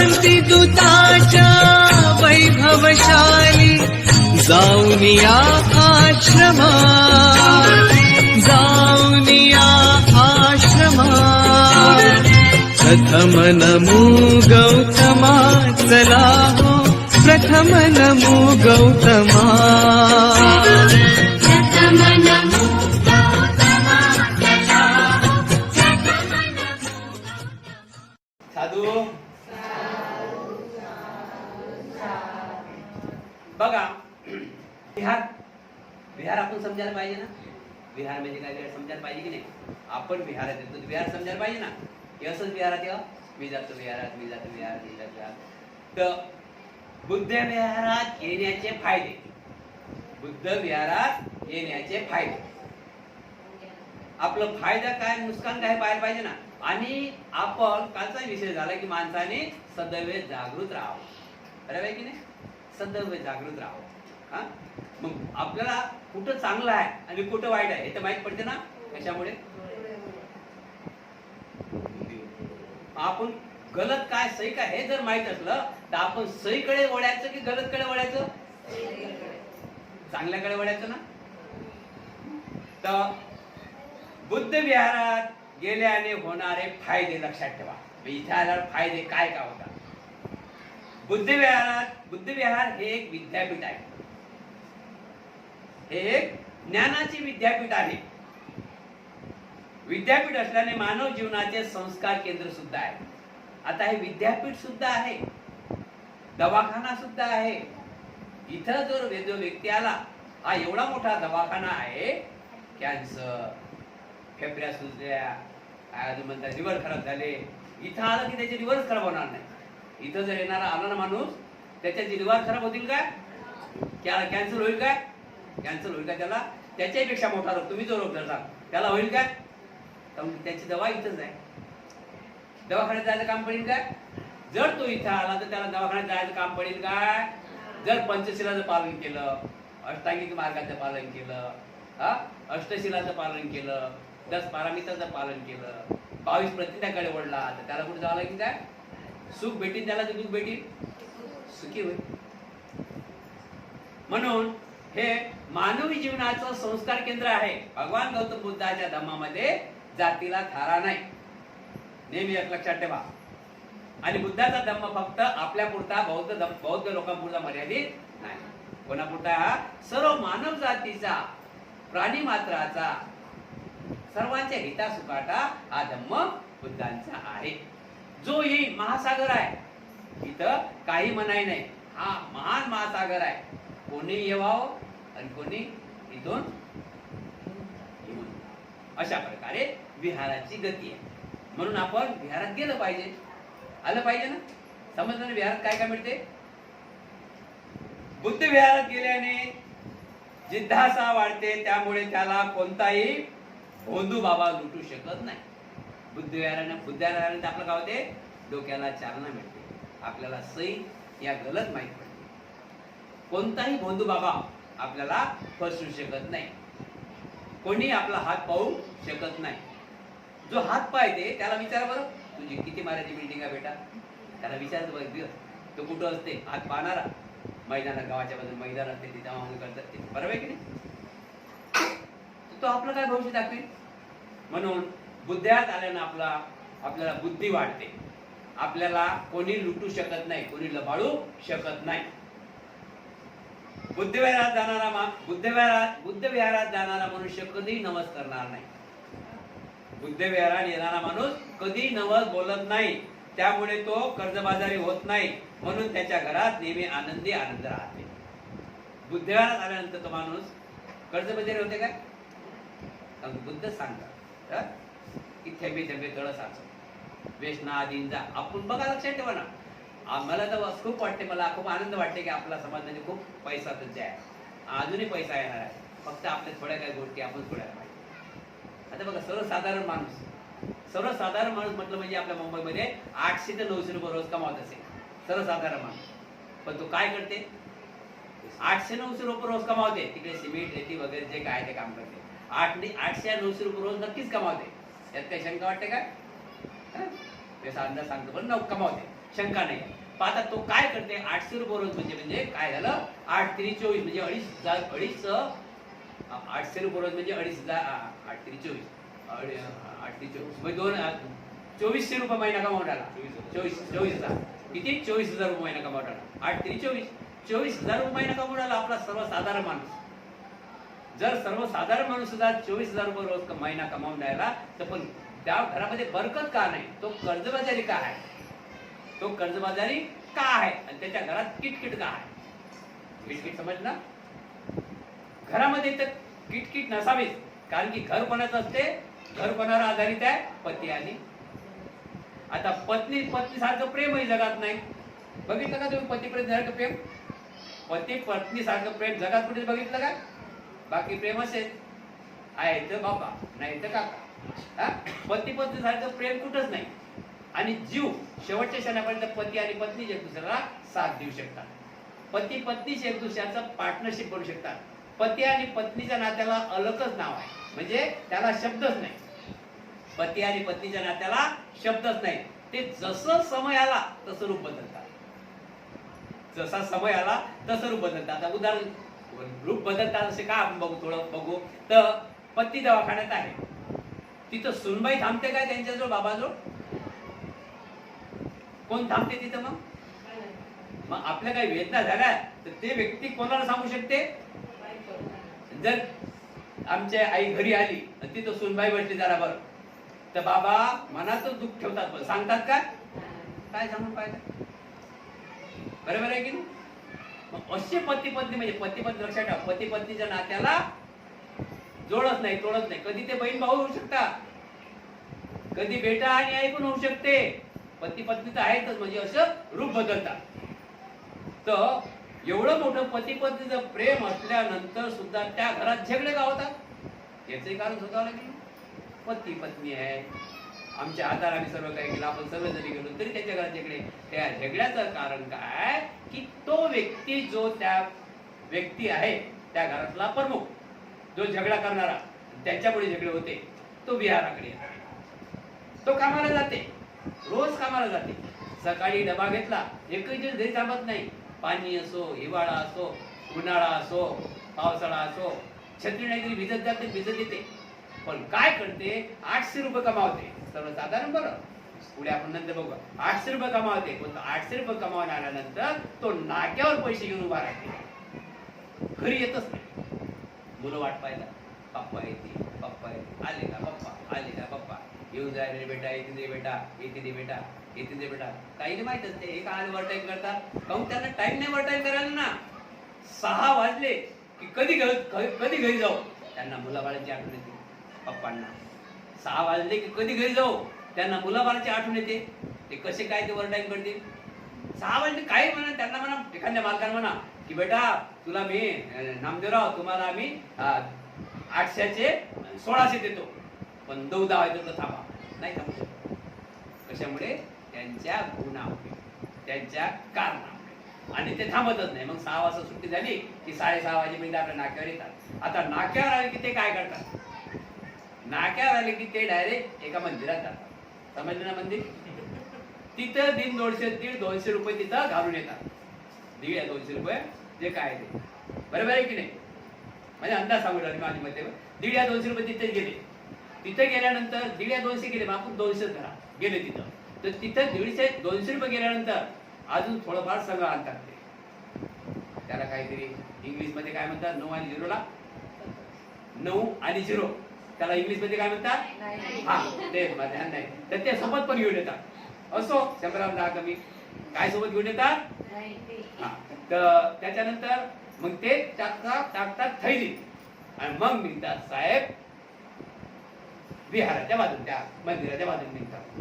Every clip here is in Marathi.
शांती वैभवशाली जाऊन या जाऊनिया जाऊन या प्रथम नमो गौतमा चला हो प्रथम नमो गौतमा. विहार आपण समजायला पाहिजे ना? विहार म्हणजे काय? काय समजायला पाहिजे की नाही? आपण विहारात येतो विहार समजायला पाहिजे ना? हे असंच विहारात येवा मी जातो विहारात मी जातो विहारात मी जातो विहारात तर बुद्ध विहारात येण्याचे फायदे. बुद्ध विहारात येण्याचे फायदे. आपलं फायदा काय नुकसान काय पाहायला पाहिजे ना? आणि आपण कालचा विषय झाला की माणसाने सदैव जागृत राहावं. बरोबर की नाही? सदैव जागृत राहावं. मग आपल्याला कुठं चांगलं आहे आणि कुठं वाईट आहे हे तर माहीत पडते ना? कशामुळे? आपण गलत काय सही काय हे जर माहीत असलं तर आपण सहीकडे वळायचं की गलतकडे वळायचं? चांगल्याकडे वळायचं ना? तर बुद्ध विहारात गेल्याने होणारे फायदे लक्षात ठेवा. म्हणजे इथे आल्यावर फायदे काय काय होतात? बुद्ध विहारात बुद्ध विहार हे एक विद्यापीठ आहे. हे एक ज्ञानाचे विद्यापीठ आहे. विद्यापीठ असल्याने मानव जीवनाचे संस्कार केंद्र सुद्धा आहे. आता हे विद्यापीठ सुद्धा आहे. दवाखाना सुद्धा आहे. इथं जर जो व्यक्ती आला हा एवढा मोठा दवाखाना आहे कॅन्सर फेफऱ्या सुजल्या अजून म्हणतात लिव्हर खराब झाले. इथं आलं की त्याचे लिव्हर खराब होणार नाही. इथं जर येणारा आला ना माणूस त्याच्या लिव्हर खराब होतील काय? कॅन्सर होईल काय? कॅन्सर होईल का त्याला? त्याच्याहीपेक्षा मोठा रोग. तुम्ही जो रोग धरता त्याला होईल काय त्याची दवा इथंच आहे. दवाखान्यात जायचं काम पडेल काय जर तो इथं आला तर त्याला दवाखान्यात जायचं काम पडेल काय जर पंचशिलाचं पालन केलं अष्टांगिक मार्गाचं पालन केलं हा? अष्टशिलाचं पालन केलं दस पारामिताचं पालन केलं बावीस प्रतिज्ञाकडे वडला तर त्याला कुठे जावं लागेल काय सुख भेटेल त्याला ते दुःख भेटेल सुखी होईल. म्हणून हे मानवी जीवनाचं संस्कार केंद्र आहे. भगवान गौतम बुद्धाच्या धम्मामध्ये जातीला थारा नाही. नेहमी एक लक्षात ठेवा. आणि बुद्धाचा धम्म फक्त आपल्या पुरता बौद्ध धम- बौद्ध लोकांपुरता मर्यादित नाही. कोणापुरता? हा सर्व मानव जातीचा प्राणी मात्राचा सर्वांच्या हितासुखाटा हा धम्म बुद्धांचा आहे. जो ही महासागर आहे. इथं काही म्हणाय नाही. हा महान महासागर आहे. कोणी येवावं आणि कोणी इथून येऊन अशा प्रकारे विहाराची गती आहे. म्हणून आपण विहारात गेलं पाहिजे. आलं पाहिजे ना? समजलं ना विहारात काय काय मिळते? बुद्ध विहारात गेल्याने जिद्धासा वाढते त्यामुळे त्याला कोणताही भोंदू बाबा लुटू शकत नाही. बुद्ध विहाराने बुद्ध विहाराने आपलं काय होते? डोक्याला चालना मिळते. आपल्याला सई या गलत माहीत पडते. कोणताही भोंदू बाबा आपल्याला फसवू शकत नाही. कोणी आपला हात पाहू शकत नाही. जो हात पाहते त्याला विचार बरं. तुझी किती मारायची बिल्डिंग आहे बेटा? त्याला विचारतो बघ दिवस तो कुठं असते? हात पाहणारा. मैदानात गावाच्या बाजूला मैदान असते तिथे मागणी करतात ते. बरोबर आहे की नाही? तो आपलं काय भविष्य दाखवेल? म्हणून बुद्ध्यात आल्यानं आपला आपल्याला बुद्धी वाढते. आपल्याला कोणी लुटू शकत नाही कोणी लबाळू शकत नाही. बुद्धविहारात जाणारा मा बुद्धविहारात बुद्धविहारात जाणारा मनुष्य कधी नवस करणार नाही. बुद्धविहारात येणारा माणूस कधी नवस बोलत नाही. त्यामुळे तो कर्जबाजारी होत नाही. म्हणून त्याच्या घरात नेहमी आनंदी आनंद राहते. बुद्धविहारात आल्यानंतर तो माणूस कर्जबाजारी होते काय? बुद्ध सांगतात की थेंबे थेंबे तळ साचो वेशना आदींचा आपण बघा लक्षात ठेवा ना. आम्हाला तर खूप वाटते मला खूप आनंद वाटते की आपला समाजामध्ये म्हणजे खूप पैसा सज्ज आहे. अजूनही पैसा येणार आहे. फक्त आपल्या थोड्या काही गोष्टी आपण सोडायला पाहिजे आता बघा सर्वसाधारण माणूस. सर्वसाधारण माणूस म्हटलं म्हणजे आपल्या मुंबईमध्ये आठशे ते नऊशे रुपये रोज कमावत असेल. सर्वसाधारण माणूस. पण तो काय करते? आठशे नऊशे रुपये रोज कमावते. तिकडे सिमेंट रेती वगैरे जे काय ते काम करते. आठ आठशे नऊशे रुपये रोज नक्कीच कमावते. यात काही शंका वाटते काय त्याचा अंदाज सांगतो. पण नऊ कमावते. शंका नाही. आता तो काय करते? आठशे रुपये रोज म्हणजे म्हणजे काय झालं? आठ तरी चोवीस म्हणजे अडीच हजार अडीच आठशे रुपये रोज म्हणजे अडीच हजार आठ तरी चोवीस आठ तरी चोवीस म्हणजे दोन चोवीसशे रुपये महिना कमावून आला चोवीस चोवीस हजार. किती? चोवीस हजार रुपये महिना कमावून आला आठ तरी चोवीस चोवीस हजार रुपये महिना कमावून आला आपला सर्वसाधारण माणूस. जर सर्वसाधारण माणूस सुद्धा चोवीस हजार रुपये रोज महिना कमावून राहिला तर पण त्या घरामध्ये बरकत का नाही? तो कर्जबाजारी का आहे? तो कर्जबाजारी का आहे? आणि त्याच्या घरात किटकिट का आहे? किटकिट समजलं? घरामध्ये तर किटकिट नसावीच. कारण की घर कोणाचं असते? घर कोणावर आधारित आहे? पती आणि आता पत्नी पत्नी सारखं प्रेमही जगात नाही. बघितलं का तुम्ही पती पत्नी सारखं प्रेम? पती पत्नी सारखं प्रेम जगात कुठे बघितलं का? बाकी प्रेम असेल. आहे तर बाबा नाही तर काका. हा? पती पत्नी सारखं प्रेम कुठंच नाही. आणि जीव शेवटच्या क्षणापर्यंत पती आणि पत्नी एक दुसऱ्याला साथ देऊ शकतात. पती पत्नीच एक दुसऱ्याचं पार्टनरशिप करू शकतात. पती आणि पत्नीच्या नात्याला अलगच नाव आहे. म्हणजे त्याला शब्दच नाही. पती आणि पत्नीच्या नात्याला शब्दच नाही. ते जसं समय आला तसं रूप बदलतात. जसा समय आला तसं रूप बदलतात. आता उदाहरण रूप बदलतात असे का आपण बघू थोडं? बघू. तर पती दवाखान्यात आहे. तिथं सुनबाई थांबते काय त्यांच्याजवळ? बाबाजवळ? कोण थांबते तिथं मग? मग आपल्या काही वेदना झाल्या तर ते व्यक्ती कोणाला सांगू शकते? जर आमच्या आई घरी आली आणि तिथं सुनबाई बसली जरा बरं. तर बाबा मनातच दुःख ठेवतात सांगतात काय काय सांगून पाहिजे बरोबर आहे की नाही? मग असे पती पत्नी म्हणजे पती पत्नी लक्षात ठेवा. पती पत्नीच्या नात्याला जोडत नाही तोडत नाही. कधी ते बहीण भाऊ होऊ शकता कधी बेटा आणि आई पण होऊ शकते. पती पत्नी तर आहेतच म्हणजे असं रूप बदलतात. तर एवढं मोठं पती पत्नीचं प्रेम असल्यानंतर सुद्धा त्या घरात झगडे का होतात याचे कारण शोधावं लागेल. पती पत्नी आहे. आमच्या हाताला आम्ही सर्व काही केलं आपण सर्व जरी गेलो तरी त्याच्या घरात झगडे. त्या झगड्याचं कारण काय? की तो व्यक्ती जो त्या व्यक्ती आहे त्या घरातला प्रमुख जो झगडा करणारा त्याच्यामुळे झगडे होते. तो विहाराकडे तो कामाला जाते. रोज कामाला जाते. सकाळी डबा घेतला एकही दिवस घरी थांबत नाही. पाणी असो हिवाळा असो उन्हाळा असो पावसाळा असो छत्री नाही तरी भिजत जाते भिजत येते. पण काय करते? आठशे रुपये कमावते. सर्वसाधारण बरं. पुढे आपण नंतर बघू. आठशे रुपये कमावते. पण आठशे रुपये कमावून आल्यानंतर तो नाक्यावर पैसे घेऊन उभा राहते. घरी येतच नाही. मुलं वाट पाहिला पप्पा येते पप्पा येते आले का पप्पा? आले का पप्पा? येऊन जाय रे बेटा येते दे बेटा येते दे बेटा येते दे बेटा. काही नाही माहीत असते हे काय वर टाईम करतात. काहून त्यांना टाइम नाही वर टाईम करायला ना? सहा वाजले की कधी कधी घरी जाऊ? त्यांना मुलाबाळांची आठवण येते पप्पांना. सहा वाजले की कधी घरी जाऊ? त्यांना मुलाबाळांची आठवण येते. ते कसे काय ते वर टाईम करतील? सहा वाजले काही म्हणा त्यांना म्हणा एखाद्या मालकाला म्हणा की बेटा तुला मी नामदेवराव तुम्हाला आम्ही अं, आठशेचे सोळाशे देतो. पण दौ दहा वाजता तर थांबा. नाही थांबू शकत. कशामुळे? त्यांच्या गुणामुळे. त्यांच्या कारणामुळे. आणि ते थांबतच नाही. मग सहा वाजता सुट्टी झाली की साडेसहा वाजेपर्यंत आपल्या नाक्यावर येतात. आता नाक्यावर आले की ते काय करतात? नाक्यावर आले की ते डायरेक्ट एका मंदिरात जातात. समजलं ना मंदिर? तिथं दिन दोनशे दीड दोनशे रुपये तिथं घालून येतात. दीड दोनशे रुपये जे काय ते. बरोबर आहे की नाही? म्हणजे अंदाज सांगू लागले माझ्या मते. दीड या दोनशे रुपये तिथे गेले. तिथे गेल्यानंतर दीड दोनशे गेले मग आपण दोनशेच धरा गेले तिथं. तर तिथं दीडशे दोनशे रुपये गेल्यानंतर अजून थोडंफार सगळं आणतात ते त्याला काहीतरी इंग्लिशमध्ये काय म्हणतात? नऊ आणि झिरोला नऊ आणि झिरो त्याला इंग्लिशमध्ये काय म्हणतात? हा ते ध्यान नाही. तर ते सोबत पण घेऊन येतात. असो शंभराम दहा कमी. काय सोबत घेऊन येतात? हा तर त्याच्यानंतर मग ते टाकतात टाकतात थैली. आणि मग निघतात साहेब विहाराच्या बाजून त्या मंदिराच्या बाजून निघतात.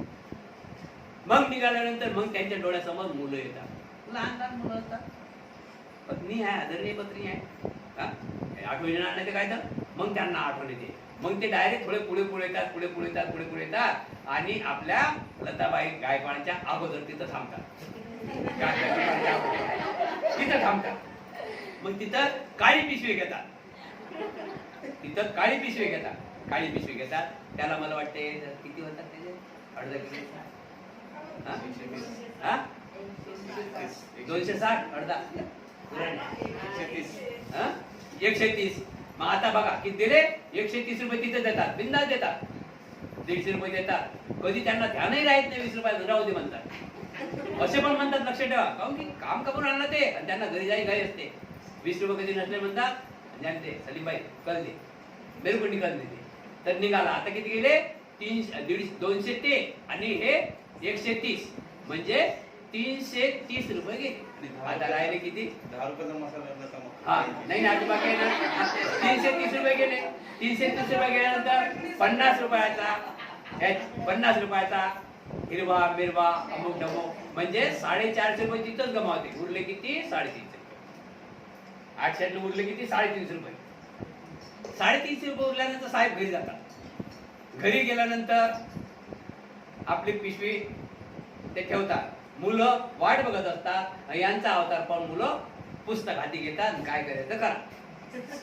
मग निघाल्यानंतर मग त्यांच्या डोळ्यासमोर मुलं येतात. लहान लहान मुलं असतात. पत्नी आहे आदरणीय पत्नी आहे. हा? आठवण ते काय तर? मग त्यांना आठवण येते. मग ते डायरेक्ट थोडे पुढे पुढे येतात पुढे पुढे येतात पुढे पुढे येतात. आणि आपल्या लताबाई गायकवाडच्या अगोदर तिथं थांबतात. तिथं थांबतात. मग तिथं काळी पिशवी घेतात. तिथं काळी पिशवी घेतात. काळी पिशवी घेतात. त्याला मला वाटते किती होतात त्याचे? अर्धा किलो हा? हा? दोनशे साठ अर्धा. एकशे तीस. मग आता बघा किती दिले? एकशे तीस रुपये तिथे देतात. बिंदास देतात. दीडशे रुपये देतात. कधी त्यांना ध्यानही राहत नाही वीस रुपये राहू दे म्हणतात. असे पण म्हणतात लक्ष ठेवा. काहून की काम करून आणलं ते आणि त्यांना घरी जाई घाई असते. वीस रुपये कधी नसले म्हणतात आणि आणते. सलीमबाई कल दे मेरुकुंडी कल दे तर निघाला. आता किती गेले? तीनशे दीडशे दोनशे ते. आणि हे एकशे तीस. म्हणजे तीनशे तीस रुपये गेले. आता राहिले किती? दहा रुपयाचा मसाला हा. नाही ना काही नाही तीनशे तीस रुपये गेले. तीनशे तीस रुपये गेल्यानंतर पन्नास रुपयाचा पन्नास रुपयाचा हिरवा मिरवा अमुक डमो म्हणजे साडेचारशे रुपये तिथंच गमावते उरले किती? साडेतीनशे. रुपये आठशे उरले किती? साडेतीनशे रुपये. साडेतीनशे रुपये उरल्यानंतर साहेब घरी जातात. घरी गेल्यानंतर आपली पिशवी ते ठेवतात. मुलं वाट बघत असतात यांचा अवतार पाहून मुलं पुस्तक हाती घेतात काय करायचं करा.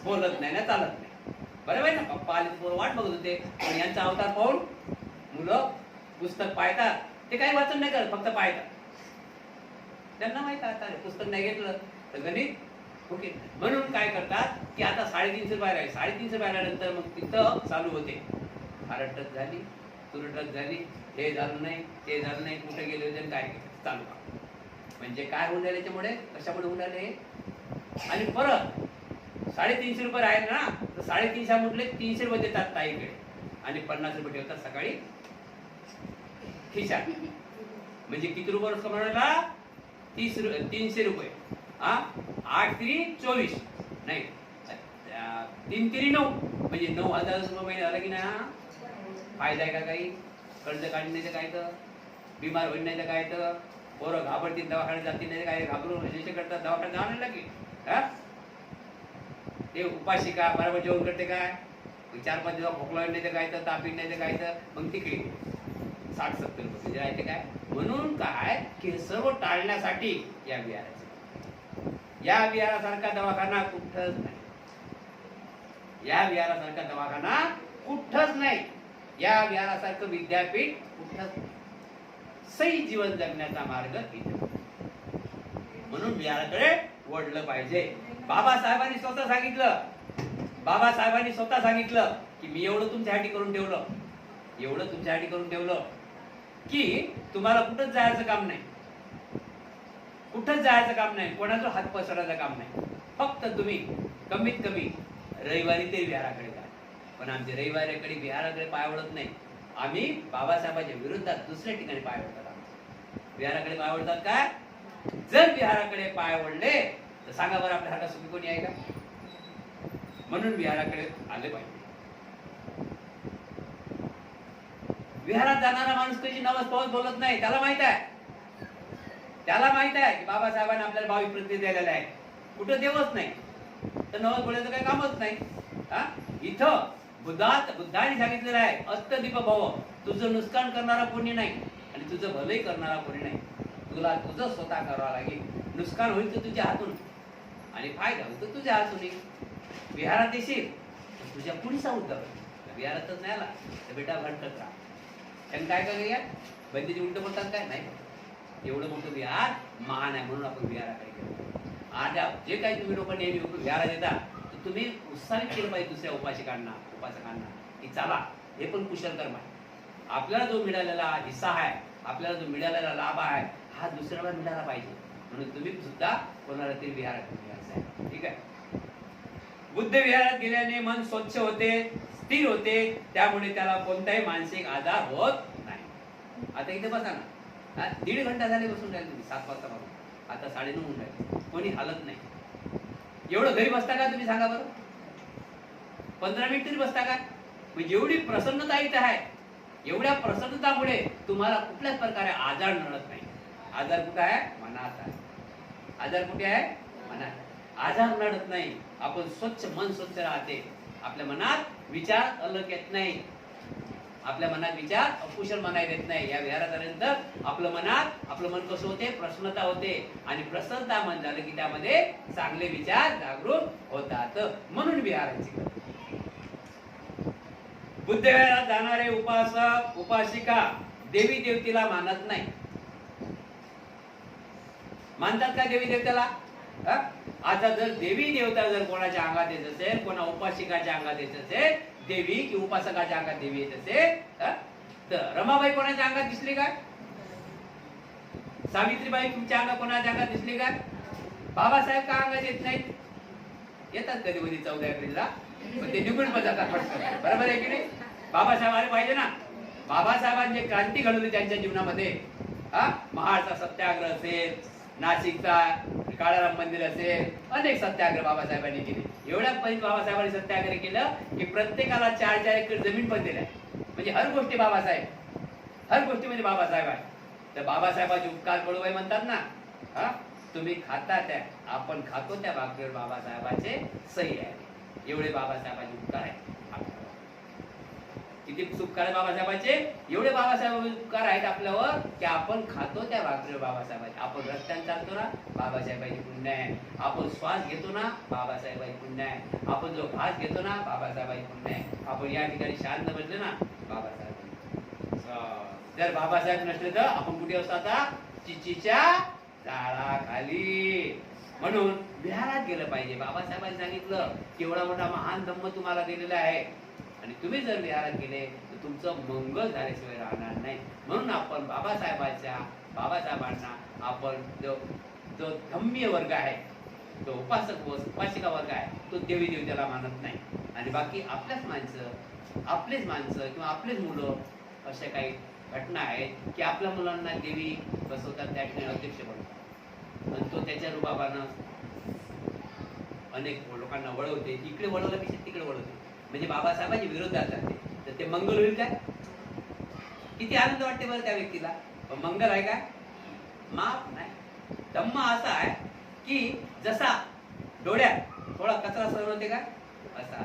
बोलत नाही ना चालत नाही. बरोबर आहे ना? पप्पा आले तर वाट बघत होते पण यांचा अवतार पाहून मुलं पुस्तक पाहतात. ते काही वाचन नाही करत फक्त पाहतात. त्यांना माहीत आता पुस्तक नाही घेतलं तर गणित ओके. म्हणून काय करतात की आता साडेतीनशे बाहेर आहे. साडेतीनशे रुपये आल्यानंतर मग तिथं चालू होते. फारटच झाली. तुरटच झाली. हे झालं नाही ते झालं नाही. कुठे गेले होते आणि काय चालू का म्हणजे काय होऊन राहिले त्याच्यामुळे कशामुळे होऊन राहिले? आणि परत साडेतीनशे रुपये राहिले ना तर साडेतीनशे म्हटले तीनशे रुपये देतात ताईकडे. आणि पन्नास रुपये ठेवतात सकाळी. खिशा म्हणजे किती रुपये रोज तीस रुपये तीनशे रुपये. आठ तिरी चोवीस. नाही. तीन तिरी नऊ. म्हणजे नऊ हजार रुपये झाला की ना फायदा आहे का काही? कर्ज काढून नाही तर काय तर? बिमार होईल नाही तर काय तर? पोरं घाबरतील दवाखान्यात जातील नाही काय? घाबरून रजिस्टर करतात दवाखान्यात जाणार नाही लागेल हा? ते उपाशी का? बरोबर जेवण करते काय चार पाच दिवस खोकला नाही तर काय तर? तापीत नाही तर काय तर? मग तिकडे. साठ सत्तर रुपये. म्हणजे राहते काय? म्हणून काय? की सर्व टाळण्यासाठी या विहाराचं या विहारासारखा दवाखाना कुठंच नाही. या विहारासारखा दवाखाना कुठंच नाही. या विहारासारखं विद्यापीठ कुठंच नाही. सही जीवन जगण्याचा मार्ग इथे. म्हणून विहाराकडे वळलं पाहिजे. बाबासाहेबांनी स्वतः सांगितलं. बाबासाहेबांनी स्वतः सांगितलं की मी एवढं तुमच्यासाठी करून ठेवलं. एवढं तुमच्यासाठी करून ठेवलं की तुम्हाला कुठंच जायचं काम नाही. कुठंच जायचं काम नाही कोणाचं हात पसरायचं काम नाही. फक्त तुम्ही कमीत कमी रविवारी ते विहाराकडे जा. पण आमचे रविवारीकडे विहाराकडे पाय ओढत नाही. आम्ही बाबासाहेबांच्या विरोधात दुसऱ्या ठिकाणी पाय ओढतात आमचे. विहाराकडे पाय ओढतात काय जर विहाराकडे पाय ओढले तर सांगा बरं आपल्या आपल्यासारखा सुखी कोणी आहे का? म्हणून विहाराकडे आले पाहिजे. विहारात जाणारा माणूस कशी नवस पाऊस बोलत नाही त्याला माहीत आहे. त्याला माहीत आहे की बाबासाहेबांनी आपल्याला भाविक प्रति दिलेला आहे. कुठं देवच नाही. तर नवस बोलायचं काही कामच नाही. हा? इथं बुद्धात बुद्धाने सांगितलेलं आहे अस्तदीप भव. तुझं नुकसान करणारा कोणी नाही आणि तुझं भलंही करणारा कोणी नाही. तुला तुझं स्वतः करावं लागेल. नुकसान होईल तर तुझ्या हातून. आणि फायदा होईल तर तुझ्या हातून विहारात येशील तर तुझ्या पुढचा उद्धार विहारातच नाही आला तर बेटा भटकत राहा. त्यांनी काय काय या बंदीची उलट बोलतात काय? नाही. एवढं मोठं विहार महान आहे म्हणून आपण विहाराकडे गेलो. आजा जे काही तुम्ही लोक नेहमी विहारात येतात तर तुम्ही उत्साहित केलं पाहिजे दुसऱ्या उपासकांना उपासकांना की चला हे पण कुशल कर्म आहे. आपल्याला जो मिळालेला हिस्सा आहे आपल्याला जो मिळालेला लाभ आहे हा दुसऱ्याला मिळाला पाहिजे. म्हणून तुम्ही सुद्धा कोणाला तरी विहारात आहे ठीक आहे? बुद्ध विहारात गेल्याने मन स्वच्छ होते स्थिर होते त्यामुळे त्याला कोणताही मानसिक आजार होत नाही. आता इथे बसा ना. हा, दीड घंटा झाले बसून राहिले तुम्ही सात वाजता पासून आता साडेनऊ होऊन राहिले. कोणी हालत नाही. एवढं घरी बसता का तुम्ही सांगा बरं? पंधरा मिनिट तरी बसता का? म्हणजे एवढी प्रसन्नता इथे आहे. एवढ्या प्रसन्नतामुळे तुम्हाला कुठल्याच प्रकारे आजार नडत नाही. आजार कुठे आहे? मनात आहे. आजार कुठे आहे? मनात आजार नडत नाही. आपण स्वच्छ मन स्वच्छ राहते. आपल्या मनात विचार अलग येत नाही. आपल्या मनात विचार अकुशल मनात येत नाही. या विहारापर्यंत आपलं मनात आपलं मन कसं होते? प्रसन्नता होते. आणि प्रसन्नता मन झालं की त्यामध्ये चांगले विचार जागृत होतात. म्हणून विहाराची गरज. बुद्ध विहारात जाणारे उपासक उपासिका देवी देवतीला मानत नाही. मानतात का देवी देवतेला आता जर देवी देवता जर कोणाच्या अंगात येत असेल कोणा उपासिकाच्या अंगात येत असेल देवी कि उपासकाच्या अंगात देवी येत असेल तर रमाबाई कोणाच्या अंगात दिसली का? सावित्रीबाई तुमच्या अंगात कोणाच्या अंगात दिसली का? बाबासाहेब का अंगात येत नाहीत? येतात कधी कधी चौदा एप्रिलला पण ते निघून पण जातात. पटकन बरोबर आहे की नाही? बाबासाहेब आले पाहिजे ना. बाबासाहेबांनी क्रांती घडवली त्यांच्या जीवनामध्ये. हा? महाराष्ट्र सत्याग्रह असेल नाशिकचा काळाराम मंदिर असेल अनेक सत्याग्रह बाबासाहेबांनी केले. एवढ्या पर्यंत बाबासाहेबांनी सत्याग्रह केलं की प्रत्येकाला चार चार एकर जमीन पण दिल्या म्हणजे हर गोष्टी बाबासाहेब. हर गोष्टीमध्ये म्हणजे बाबासाहेब आहे. तर बाबासाहेबाचे उपकार कडूबाई म्हणतात ना हा? तुम्ही खाता त्या आपण खातो त्या भाकरीवर बाबासाहेबाचे सही आहे. एवढे बाबासाहेबाचे उपकार आहे किती उपकार आहे एवढे बाबासाहेब उपकार आहेत आपल्यावर की आपण खातो त्या भाकरीवर बाबासाहेबांचे. आपण रस्त्याने चालतो ना बाबासाहेबांची पुण्य आहे. आपण श्वास घेतो ना बाबासाहेबांची पुण्य आहे. आपण जो भास घेतो ना बाबासाहेबांची पुण्य आहे. आपण या ठिकाणी शांत बसले ना बाबासाहेब जर बाबासाहेब नसले तर आपण कुठे असतो आता? चिचीच्या झाडाखाली. म्हणून विहारात गेलं पाहिजे. बाबासाहेबांनी सांगितलं केवढा मोठा महान धम्म तुम्हाला दिलेला आहे. आणि तुम्ही जर विहारात गेले तर तुमचं मंगल झाल्याशिवाय राहणार नाही. म्हणून आपण बाबासाहेबांच्या बाबासाहेबांना आपण जो जो धम्य वर्ग आहे तो उपासक व उपासिका वर्ग आहे तो देवी देवतेला मानत नाही. आणि बाकी आपल्याच माणसं आपलेच माणसं किंवा आपलेच मुलं अशा काही घटना आहेत की आपल्या मुलांना देवी बसवतात त्या ठिकाणी अध्यक्ष बनतात. आणि तो त्याच्या रुबाबानं अनेक लोकांना वळवते. इकडे वळवल्यापेक्षा तिकडे वळवते. म्हणजे बाबासाहेबांच्या विरोधात जाते तर ते मंगल होईल काय? किती आनंद वाटते बरं त्या व्यक्तीला? पण मंगल आहे काय? माप नाही. धम्म असा आहे की जसा डोळ्यात थोडा कचरा सर होते का? असा.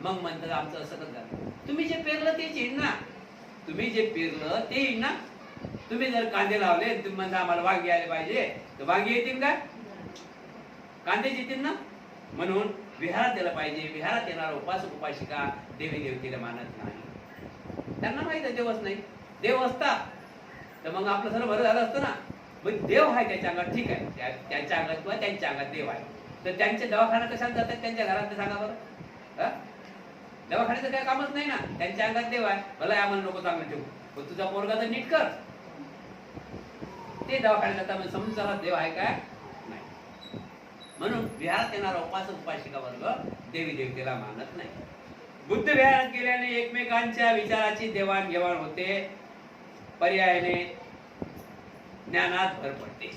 मग म्हणतात आमचं असं झालं. तुम्ही जे पेरलं तेच येईल ना. तुम्ही जे पेरलं ते येईल ना. तुम्ही जर कांदे लावले तुम्ही म्हणता आम्हाला वांगी आले पाहिजे. तर वांगी येतील का? कांदे येतील ना? म्हणून विहारात यायला पाहिजे विहारात येणारा उपासक उपासिका देवी देवतेला मानत नाही. त्यांना माहीत आहे देवच नाही देव असता तर मग आपलं सर्व बरं झालं असतं ना. मग देव आहे त्याच्या अंगात ठीक आहे. त्यांच्या अंगात किंवा त्यांच्या अंगात देव आहे. तर त्यांचे दवाखाना कशाला जातात? त्यांच्या घरात सांगा बरं. हा? दवाखान्याचं काय कामच नाही ना. त्यांच्या अंगात देव आहे. मला आम्हाला नको चांगलं ठेवू पण तुझा पोरगा तर नीट कर. ते दवाखान्यात जाता म्हणजे समजून चला देव आहे काय? म्हणून विहारात येणारा उपासक उपासिका वर्ग देवी देवतेला मानत नाही. बुद्ध विहारात गेल्याने एकमेकांच्या विचाराची देवाणघेवाण होते. पर्यायाने ज्ञानात भर पडते.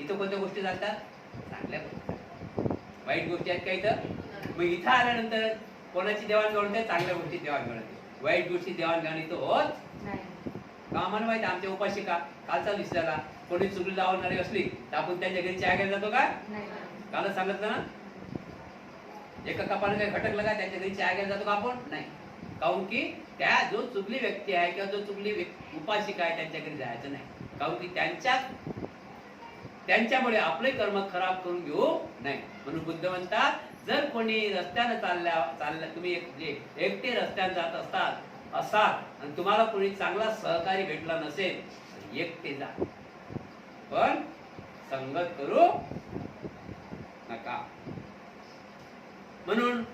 इथं कोणत्या गोष्टी चालतात चांगल्या गोष्टी वाईट गोष्टी आहेत का इथं? मग इथं आल्यानंतर कोणाची देवाणघेवाण होते? चांगल्या गोष्टी देवाणघेवाण होते. वाईट गोष्टी देवाणघेवाण इथं होत का आम्हाला माहिती? आमच्या उपाशिका कालचा दिसल्याला कोणी चुकली लावणारी असली तर आपण त्यांच्या घरी चहा घ्यायला जातो का? कालच सांगितलं ना? एका कपाने काही घटक लगा त्याच्या घरी चहा घ्यायला जातो का आपण? नाही. काहून की त्या जो चुकली व्यक्ती आहे किंवा जो चुकली व्यक्- उपासिका आहे त्यांच्या घरी जायचं नाही. काहून की त्यांच्या त्यांच्यामुळे आपले कर्म खराब करून घेऊ नाही म्हणून बुद्ध म्हणतात जर कोणी रस्त्यानं चालल्या चालल्या तुम्ही एक- जे एकटे रस्त्याने जात असतात असाल आणि तुम्हाला कोणी चांगला सहकारी भेटला नसेल एकटे जा. पण संगत करू नका. म्हणून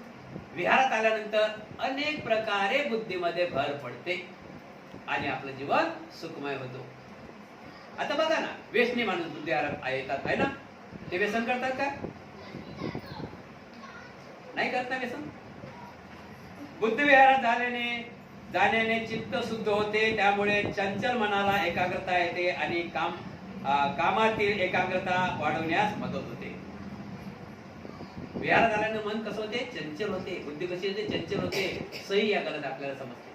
विहारात आल्यानंतर अनेक प्रकारे बुद्धीमध्ये भर पडते आणि आपलं जीवन सुखमय होतो. आता बघा ना व्यसनी माणूस बुद्धी येतात आहे ना? ते व्यसन करतात का? नाही करत ना व्यसन? बुद्धविहारात झाल्याने जाण्याने चित्त शुद्ध होते त्यामुळे चंचल मनाला एकाग्रता येते आणि काम कामातील एकाग्रता वाढवण्यास मदत होते. विहारात झाल्याने मन कसं होते? चंचल होते. बुद्धी कशी होते? चंचल होते. सही या गरज आपल्याला समजते.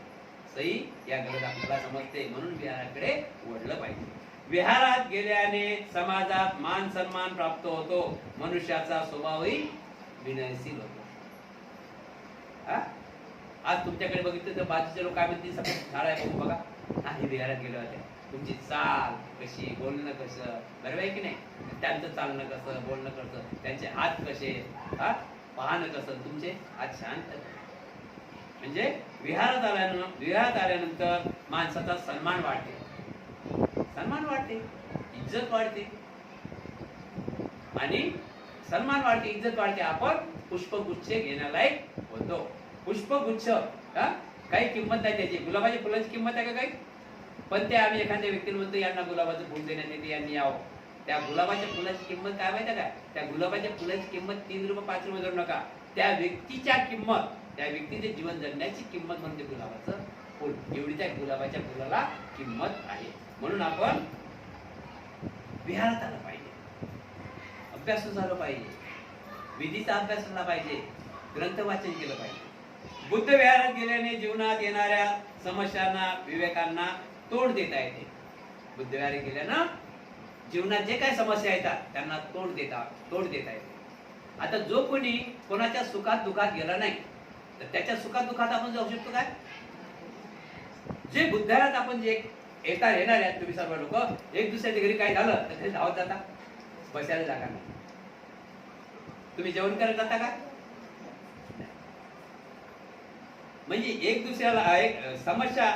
सही या गरज आपल्याला समजते. म्हणून विहाराकडे ओढलं पाहिजे. विहारात गेल्याने समाजात मान सन्मान प्राप्त होतो. मनुष्याचा स्वभावही विनयशील होतो. हा? आज तुमच्याकडे बघितलं तर बाजूचे लोक काय म्हणतील? झाड आहे बघू बघा. आधी विहारात गेले होते तुमची चाल कशी बोलणं कसं बरोबर आहे की नाही? त्यांचं चालणं कसं बोलणं कसं त्यांचे हात कसे हा? पाहणं कसं तुमचे हात शांत म्हणजे विहारात आल्यानं विहारात आल्यानंतर माणसाचा सन्मान वाढते. सन्मान वाढते इज्जत वाढते. आणि सन्मान वाढते इज्जत वाढते आपण पुष्पगुच्छ घेण्यालायक होतो. पुष्पगुच्छ हा? काही किंमत नाही त्याची. गुलाबाच्या फुलाची किंमत आहे का काही? पण ते आम्ही एखाद्या व्यक्तीला म्हणतो यांना गुलाबाचं फुल देण्यात येते यांनी यावं. त्या गुलाबाच्या फुलाची किंमत काय माहिती का? त्या गुलाबाच्या फुलाची किंमत तीन रुपये पाच रुपये धरू नका. त्या व्यक्तीच्या किंमत त्या व्यक्तीचे जीवन जगण्याची किंमत म्हणजे गुलाबाचं फुल. एवढी त्या गुलाबाच्या फुलाला किंमत आहे. म्हणून आपण विहारात आलं पाहिजे. अभ्यास झालं पाहिजे. विधीचा अभ्यास झाला पाहिजे. ग्रंथ वाचन केलं पाहिजे. बुद्ध विहारात गेल्याने जीवनात येणाऱ्या समस्यांना विवेकांना तोंड देता येते. बुद्ध विहारात गेल्यानं जीवनात जे काही समस्या येतात त्यांना तोंड देता तोंड देता येते. आता जो कोणी कोणाच्या सुखात दुखात गेला नाही तर त्याच्या सुखात दुखात आपण जाऊ शकतो काय? जे बुद्धारात आपण जे येता येणार आहेत तुम्ही सर्व लोक एक दुसऱ्याच्या घरी काय झालं तर घरी धावत जाता. बसायला जागा नाही. तुम्ही जेवण करत जाता का? म्हणजे एक दुसऱ्याला एक समस्या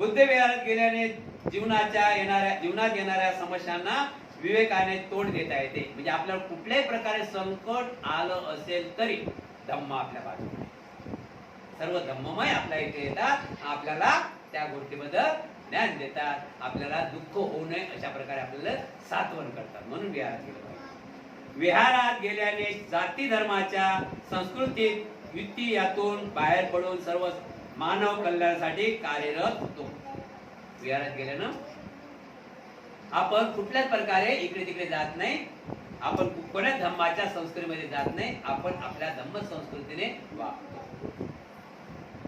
बुद्ध विहारात गेल्याने जीवनाच्या येणाऱ्या जीवनात येणाऱ्या समस्यांना विवेकाने तोंड देता येते. म्हणजे आपल्याला कुठल्याही प्रकारे संकट आलं असेल तरी धम्म आपल्या बाजूला सर्व धम्ममय आपल्या इथे येतात. आपल्याला त्या गोष्टीबद्दल ज्ञान देतात. आपल्याला दुःख होऊ नये अशा प्रकारे आपल्याला सात्वन करतात. म्हणून विहारात गेलं पाहिजे. विहारात गेल्याने जाती धर्माच्या संस्कृतीत युती यातून बाहेर पडून सर्व मानव कल्याणासाठी कार्यरत होतो. विहारात गेल्यानं आपण कुठल्याच प्रकारे इकडे तिकडे जात नाही. आपण कोणत्या धम्माच्या संस्कृतीमध्ये जात नाही. आपण आपल्या धम्म संस्कृतीने वागतो.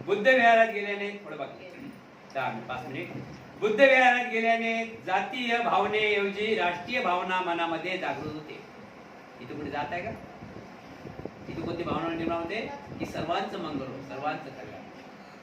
बुद्ध विहारात गेल्याने थोडं बाकी दहा मिनिट पाच मिनिट. बुद्ध विहारात गेल्याने जातीय भावनेऐवजी राष्ट्रीय भावना मनामध्ये जागृत होते. इथे कुठे जात आहे का? इथे कोणती भावना निर्माण होते? की सर्वांचं मंगल हो सर्वांचं कल्याण.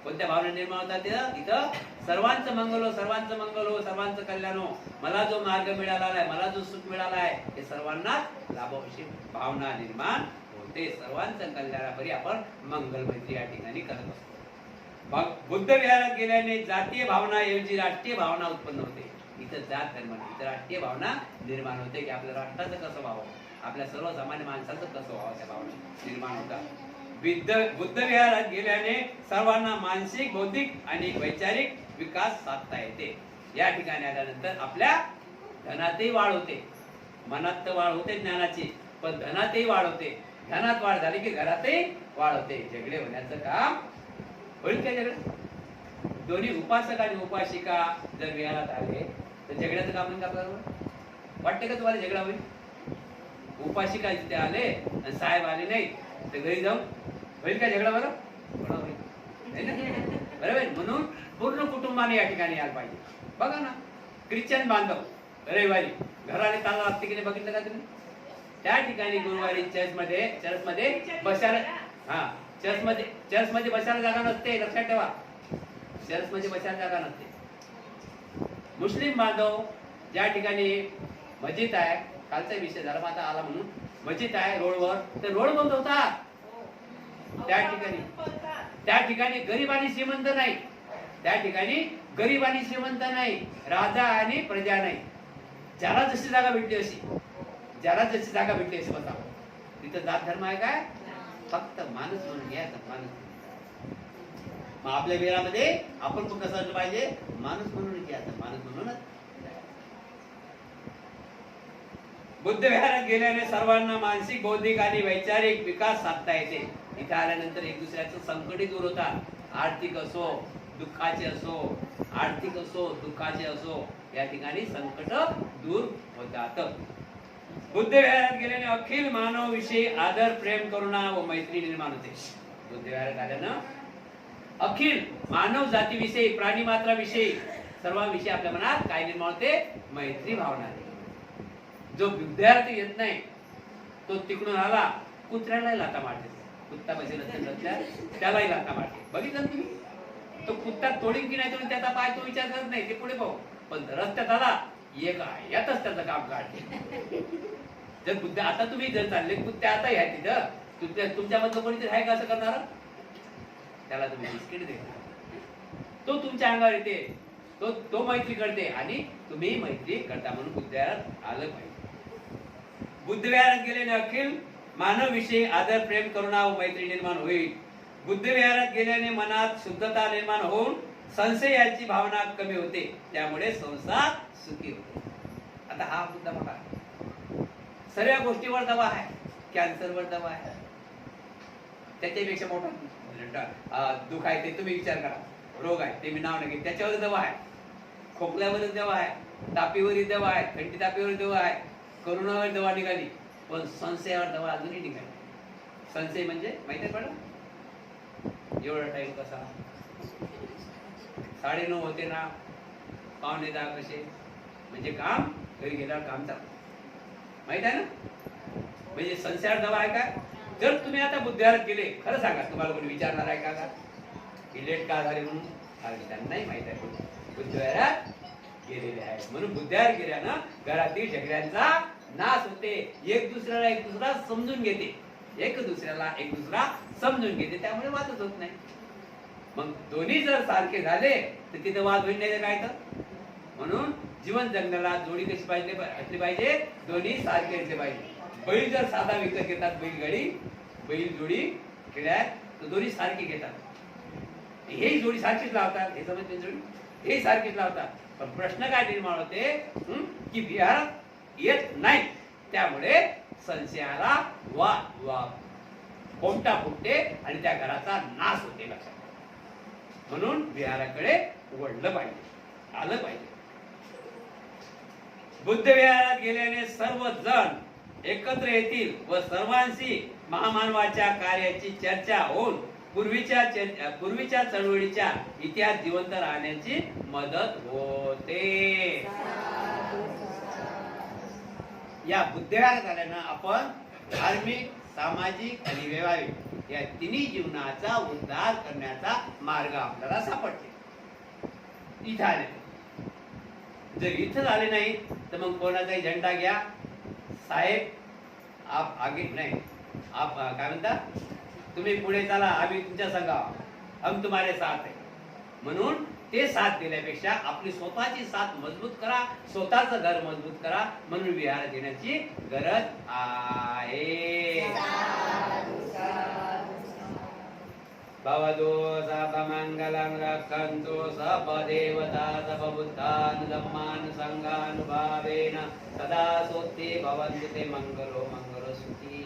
कोणत्या भावना निर्माण होतात तिथं इथं सर्वांचं मंगल हो सर्वांचं मंगल हो सर्वांचं कल्याण हो. मला जो मार्ग मिळाला आहे मला जो सुख मिळाला आहे हे सर्वांना लाभो अशी भावना निर्माण होते. सर्वांचं कल्याणापरी आपण मंगल मैत्री या ठिकाणी करत असतो. बुद्ध विहारात गेल्याने जातीय भावना ऐवजी राष्ट्रीय भावना उत्पन्न होते. इथं जात धर्म इथं राष्ट्रीय भावना निर्माण होते. की आपल्या राष्ट्राचं कसं व्हावं? आपल्या सर्वसामान्य माणसाचं कसं व्हावं त्या भावना? निर्माण होतात. बुद्ध विहारात गेल्याने सर्वांना मानसिक बौद्धिक आणि वैचारिक विकास साधता येते. या ठिकाणी आल्यानंतर आपल्या धनातही वाढ होते. मनात तर वाढ होते ज्ञानाची पण धनातही वाढ होते. धनात वाढ झाली की घरातही वाढ होते. झगडे होण्याचं काम होईल का झगडे? दोन्ही उपासक आणि उपासिका जर विहारात आले तर झगड्याचं काम होईल का आपल्याबरोबर? वाटतं का तुम्हाला झगडा होईल? उपाशी काय तिथे आले आणि साहेब आले नाही तर घरी जाऊन होईल का झगडा बरं? बरोबर आहे? म्हणून पूर्ण कुटुंबाने या ठिकाणी यायला पाहिजे. बघा ना ख्रिश्चन बांधव रविवारी घराने ताला असते की नाही बघितलं का तुम्ही? त्या ठिकाणी गुरुवारी चर्च मध्ये चर्च मध्ये बसायला हा चर्च मध्ये चर्च मध्ये बसायला जागा नसते लक्षात ठेवा. चर्च मध्ये बसायला जागा नसते. मुस्लिम बांधव ज्या ठिकाणी मस्जिद आहे कालचा विषय झाला आता आला म्हणून. मस्जिद आहे रोडवर. तर रोड बंद होतात त्या ठिकाणी. त्या ठिकाणी गरीब आणि श्रीमंत नाही. त्या ठिकाणी गरीब आणि श्रीमंत नाही. राजा आणि प्रजा नाही. ज्याला जशी जागा भेटली अशी. ज्याला जशी जागा भेटली अशी बसा. तिथं जात धर्म आहे काय? फक्त माणूस म्हणून घ्यायचा माणूस मग आपल्या वेळामध्ये आपण पण कसं असलं पाहिजे? माणूस म्हणून घ्यायचा माणूस म्हणूनच. बुद्ध विहारात गेल्याने सर्वांना मानसिक बौद्धिक आणि वैचारिक विकास साधता येते. इथे आल्यानंतर एक दुसऱ्याचं संकटही दूर होतात आर्थिक असो दुःखाचे असो आर्थिक असो दुःखाचे असो या ठिकाणी संकट दूर होतात. बुद्ध विहारात गेल्याने अखिल मानव विषयी आदर प्रेम करुणा व मैत्री निर्माण होते. बुद्ध विहारात आल्यानं अखिल मानव जातीविषयी प्राणी मात्राविषयी सर्वांविषयी आपल्या मनात काय निर्माण होते? मैत्री भावना जो विद्यार्थी येत नाही तो तिकडून आला कुत्र्यालाही लाता मारते. कुत्ता म्हणजे बसेल त्यालाही लाता मारते. बघितलं तुम्ही? तो कुत्ता तोडीन की नाही तोडीन त्याचा पाय तो विचार करत नाही ते पुढे पाहू. पण रस्त्यात आला एक यातच त्याचं काम काढते. जर कुत्ते आता तुम्ही जर चालले कुत्ते आता ह्या तिथं. तुमच्या तुमच्यामधलं कोणीतरी आहे का असं करणार? त्याला तुम्ही बिस्किट देणार. तो तुमच्या अंगावर येते. तो तो मैत्री करते आणि तुम्ही मैत्री करता म्हणून बुद्धात आलं पाहिजे. बुद्धविहारात गेल्याने अखिल मानव विषयी आदर प्रेम करुणा व मैत्री निर्माण होईल. बुद्धविहारात गेल्याने मनात शुद्धता निर्माण होऊन संशयाची भावना कमी होते. त्यामुळे संसार सुखी होते. आता हा मुद्दा बघा. सर्व गोष्टीवर दवा आहे. कॅन्सरवर दवा आहे. त्याच्यापेक्षा मोठा दुःख आहे ते तुम्ही विचार करा. रोग आहे ते मी नाव नाही त्याच्यावर दवा आहे. खोकल्यावर दवा आहे. तापीवरही दवा आहे. थंडी तापीवर दवा आहे. करोनावर दवा निघाली पण संशयावर दवा अजूनही निघाली संशय म्हणजे माहिती आहे मॅडम? एवढा टाईम कसा? साडेनऊ होते ना पावणे दहा कसे? म्हणजे काम घरी गेल्यावर काम चालू. माहीत आहे ना? म्हणजे संशयावर दवा आहे का? जर तुम्ही आता बुद्धिहारात गेले खरं सांगा तुम्हाला कोणी विचारणार आहे का का की लेट का झाले म्हणून? कारण नाही माहीत आहे. कोणी बुद्धिहारात गेलेले आहेत. म्हणून बुद्ध्यावर गेल्यानं घरातील झगड्यांचा नाश होते. एक दुसऱ्याला एक दुसरा समजून घेते. एक दुसऱ्याला एक दुसरा समजून घेते. त्यामुळे वादच होत नाही. मग दोन्ही जर सारखे झाले तर तिथे वाद होईल नाही काय तर? म्हणून जीवन जगण्याला जोडी कशी पाहिजे? असली पाहिजे. दोन्ही सारखे असले पाहिजे. बैल जर साधा विकत घेतात बैलगाडी बैल जोडी खेळ्यात तर दोन्ही सारखी घेतात. हे जोडी सारखीच लावतात. हे समजते जोडी? हे सारखीच लावतात. पण प्रश्न काय निर्माण होते की विहारात येत नाही त्यामुळे संशयाला वा वा कोमटा फुटते आणि त्या घराचा नाश होते लक्षात. म्हणून विहाराकडे वळलं पाहिजे. आलं पाहिजे. बुद्ध विहारात गेल्याने सर्व जण एकत्र येतील व सर्वांशी महामानवाच्या कार्याची चर्चा होऊन पूर्वीच्या पूर्वीच्या चळवळीच्या इतिहास जिवंत राहण्याची मदत होते. या बुद्धिविहारात झाल्यानं आपण धार्मिक सामाजिक आणि व्यवहारिक या तिन्ही जीवनाचा उद्धार करण्याचा मार्ग आपल्याला सापडते. इथं आले. जर इथं झाले नाही तर मग कोणाचाही झेंडा घ्या? साहेब आप आगे नाही. आप काय म्हणता? तुम्ही पुढे चला आम्ही तुमच्या संघा हम तुम्हाला साथ आहे म्हणून ते साथ देण्यापेक्षा आपली स्वतःची साथ मजबूत करा स्वतःच घर मजबूत करा म्हणून विहार देण्याची गरज आहे. भवतो सपमङ्गलं रक्षन्तु सपदेवता सपबुद्धान् धम्मान् सङ्गानुभावेन सदा सोत्ते भवन्तु ते मङ्गलो मङ्गलसुखी.